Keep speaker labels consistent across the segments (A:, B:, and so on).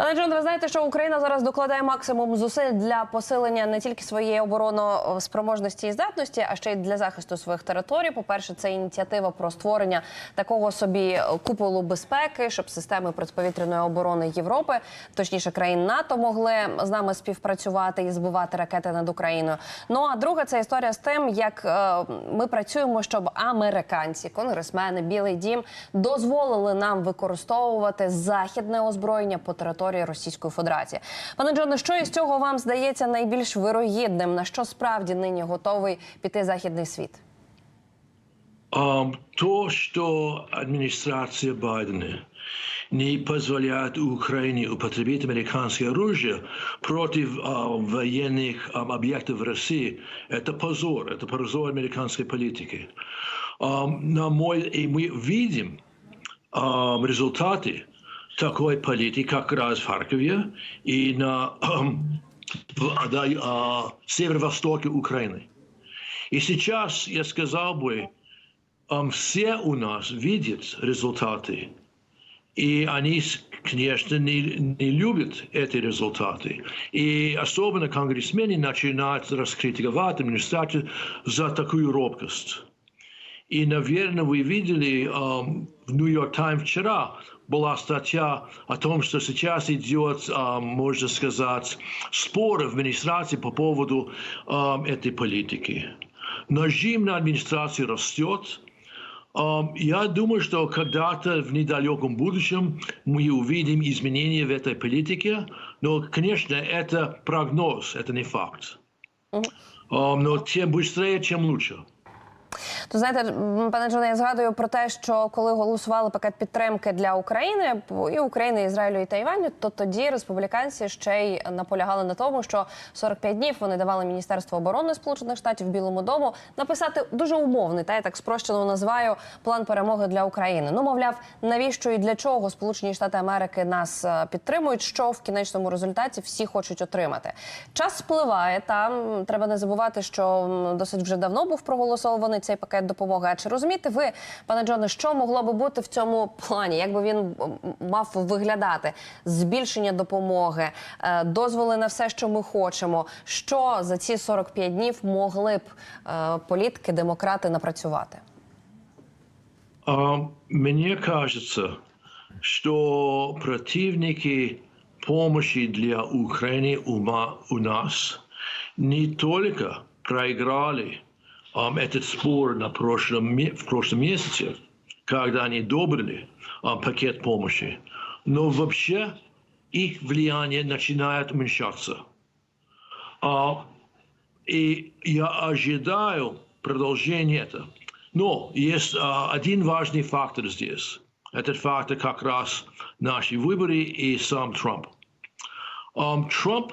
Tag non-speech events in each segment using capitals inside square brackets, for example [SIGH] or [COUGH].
A: Пане Джон, ви знаєте, що Україна зараз докладає максимум зусиль для посилення не тільки своєї обороноспроможності і здатності, а ще й для захисту своїх територій. По перше, це ініціатива про створення такого собі куполу безпеки, щоб системи протиповітряної оборони Європи, точніше країн НАТО, могли з нами співпрацювати і збивати ракети над Україною. Ну а друга це історія з тим, як е, ми працюємо, щоб американці, конгресмени, Білий Дім дозволили нам використовувати західне озброєння по території Російської Федерації. Пане Джоне, що із цього вам здається найбільш вирогідним? На що справді нині готовий піти західний світ?
B: Um, то, что администрация Байдена не позволяет Украине употребить американское оружие против а, военных а, объектов в России, это позор, это позор американской политики. Ам, на мой, и мы видим ам, результаты такой политики как раз в Харькове и на [CLEARS THROAT] в- да, а, северо-востоке Украины. И сейчас я сказал бы, Ам, все у нас видят результаты, и они, конечно, не, не любят эти результаты. И особенно конгрессмены начинают раскритиковать администрацию за такую робкость. И, наверное, вы видели ам, в Нью-Йорк Таймс вчера была статья о том, что сейчас идет, ам, можно сказать, спор в администрации по поводу ам, этой политики. Нажим на администрацию растет. Ам, Я думаю, что когда-то в недалеком будущем мы увидим изменения в этой политике, но, конечно, это прогноз, это не факт. Но тем быстрее, тем лучше.
A: То знаєте, пане Джоне, я згадую про те, що коли голосували пакет підтримки для України і України, Ізраїлю і Тайваню, то тоді республіканці ще й наполягали на тому, що 45 днів вони давали Міністерству оборони Сполучених Штатів Білому дому написати дуже умовний, та я так спрощено називаю план перемоги для України. Ну, мовляв, навіщо і для чого Сполучені Штати Америки нас е, підтримують, що в кінечному результаті всі хочуть отримати. Час спливає. Там треба не забувати, що досить вже давно був проголосований цей пакет допомоги. А чи розумієте ви, пане Джоне, що могло би бути в цьому плані? Як би він мав виглядати? Збільшення допомоги, е, дозволи на все, що ми хочемо. Що за ці 45 днів могли б е, політики, демократи напрацювати?
B: А, Мне кажется, что противники помощи для Украины у нас не только проиграли этот спор на прошлом, в прошлом месяце, когда они одобрили пакет помощи, но вообще их влияние начинает уменьшаться. А, и я ожидаю продолжения этого. Но есть а, один важный фактор здесь. Этот фактор как раз наши выборы и сам Трамп. Ам, Трамп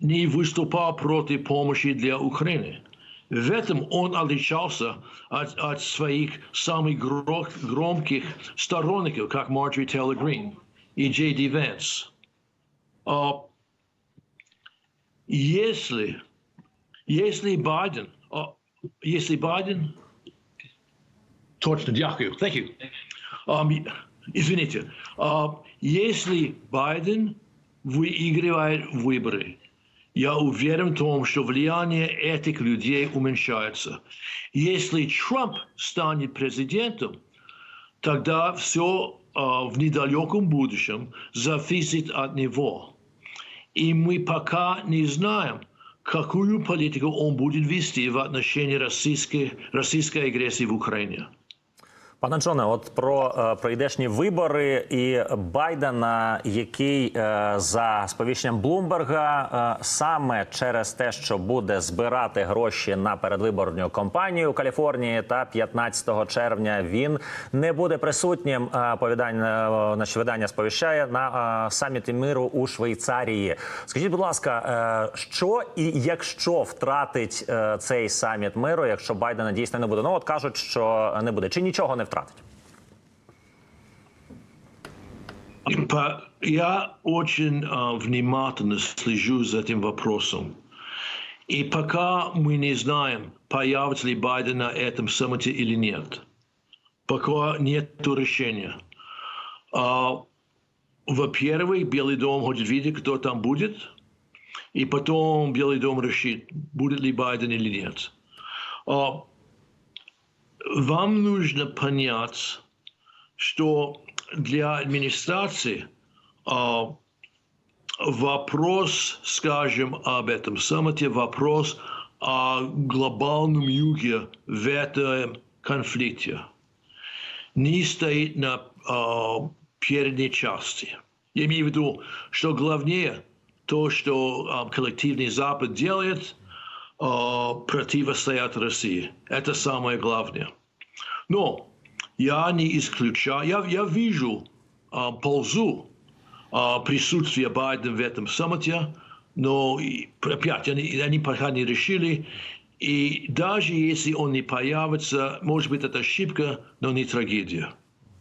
B: не выступал против помощи для Украины. В этом он отличался от, от своих самых гро- громких сторонников, как Марджори Тейлор Грин и Джей Ди Венс. А, если если Байден, а, если Байден, точно, дякую, thank you. Um, извините, А, если Байден выигрывает выборы, я уверен в том, что влияние этих людей уменьшается. Если Трамп станет президентом, тогда все в недалеком будущем зависит от него. И мы пока не знаем, какую политику он будет вести в отношении российской, российской агрессии в Украине.
C: Пане Джоне, от про е, прийдешні вибори і Байдена, який е, за сповіщенням Блумберга е, саме через те, що буде збирати гроші на передвиборню кампанію у Каліфорнії, та 15 червня він не буде присутнім. е, Повідання е, видання сповіщає на саміті миру у Швейцарії. Скажіть, будь ласка, що і якщо втратить цей саміт миру, якщо Байдена дійсно не буде? Ну от кажуть, що не буде, чи нічого не втратить?
B: По- Я очень а, внимательно слежу за этим вопросом. И пока мы не знаем, появится ли Байден на этом саммите или нет, пока нет решения. А, во-первых, Белый дом хочет видеть, кто там будет, и потом Белый дом решит, будет ли Байден или нет. А, Вам нужно понять, что для администрации а, вопрос, скажем, об этом саммите, вопрос о глобальном юге в этом конфликте не стоит на а, передней части. Я имею в виду, что главнее то, что а, коллективный Запад делает, противостоят России. Это самое главное. Но я не исключаю, я, я вижу а, пользу а, присутствия Байдена в этом саммите, но и, опять они, они пока не решили. И даже если он не появится, может быть, это ошибка, но не трагедия.